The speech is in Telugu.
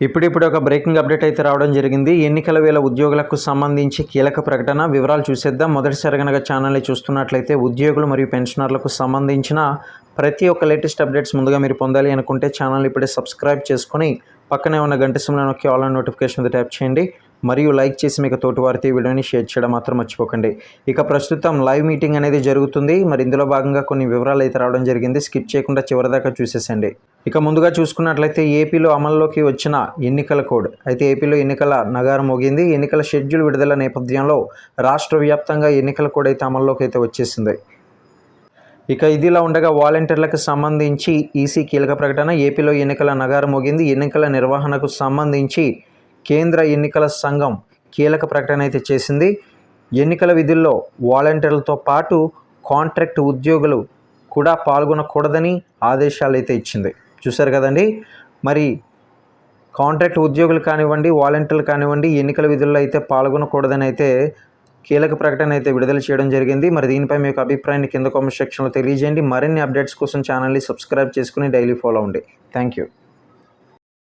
ఇప్పుడిప్పుడు ఒక బ్రేకింగ్ అప్డేట్ అయితే రావడం జరిగింది. ఎన్నికల వేళ ఉద్యోగులకు సంబంధించి కీలక ప్రకటన. వివరాలు చూసేద్దాం. మొదటిసారి కనుక ఛానల్ని చూస్తున్నట్లయితే ఉద్యోగులు మరియు పెన్షనర్లకు సంబంధించిన ప్రతి ఒక్క లేటెస్ట్ అప్డేట్స్ ముందుగా మీరు పొందాలి అనుకుంటే ఛానల్ ఇప్పుడే సబ్స్క్రైబ్ చేసుకొని పక్కనే ఉన్న గంట సిమ్లో నొక్కి ఆల్ నోటిఫికేషన్ ట్యాప్ చేయండి. మరియు లైక్ చేసి మీకు తోటి వారితో వీడియోని షేర్ చేయడం మాత్రం మర్చిపోకండి. ఇక ప్రస్తుతం లైవ్ మీటింగ్ అనేది జరుగుతుంది. మరి ఇందులో భాగంగా కొన్ని వివరాలు అయితే రావడం జరిగింది. స్కిప్ చేయకుండా చివరిదాకా చూసేసండి. ఇక ముందుగా చూసుకున్నట్లయితే ఏపీలో అమల్లోకి వచ్చిన ఎన్నికల కోడ్. అయితే ఏపీలో ఎన్నికల నగారం మోగింది. ఎన్నికల షెడ్యూల్ విడుదల నేపథ్యంలో రాష్ట్ర వ్యాప్తంగా ఎన్నికల కోడ్ అయితే అమల్లోకి అయితే వచ్చేసింది. ఇక ఇదిలా ఉండగా వాలంటీర్లకు సంబంధించి ఈసీ కీలక ప్రకటన. ఏపీలో ఎన్నికల నగారం మోగింది. ఎన్నికల నిర్వహణకు సంబంధించి కేంద్ర ఎన్నికల సంఘం కీలక ప్రకటన అయితే చేసింది. ఎన్నికల విధుల్లో వాలంటీర్లతో పాటు కాంట్రాక్ట్ ఉద్యోగులు కూడా పాల్గొనకూడదని ఆదేశాలు అయితే ఇచ్చింది. చూశారు కదండి? మరి కాంట్రాక్ట్ ఉద్యోగులు కానివ్వండి వాలంటీర్లు కానివ్వండి ఎన్నికల విధుల్లో అయితే పాల్గొనకూడదని అయితే కీలక ప్రకటన అయితే విడుదల చేయడం జరిగింది. మరి దీనిపై మీ యొక్క అభిప్రాయాన్ని కింద కామెంట్ సెక్షన్లో తెలియజేయండి. మరిన్ని అప్డేట్స్ కోసం ఛానల్ని సబ్స్క్రైబ్ చేసుకుని డైలీ ఫాలో అవ్వండి. Thank you.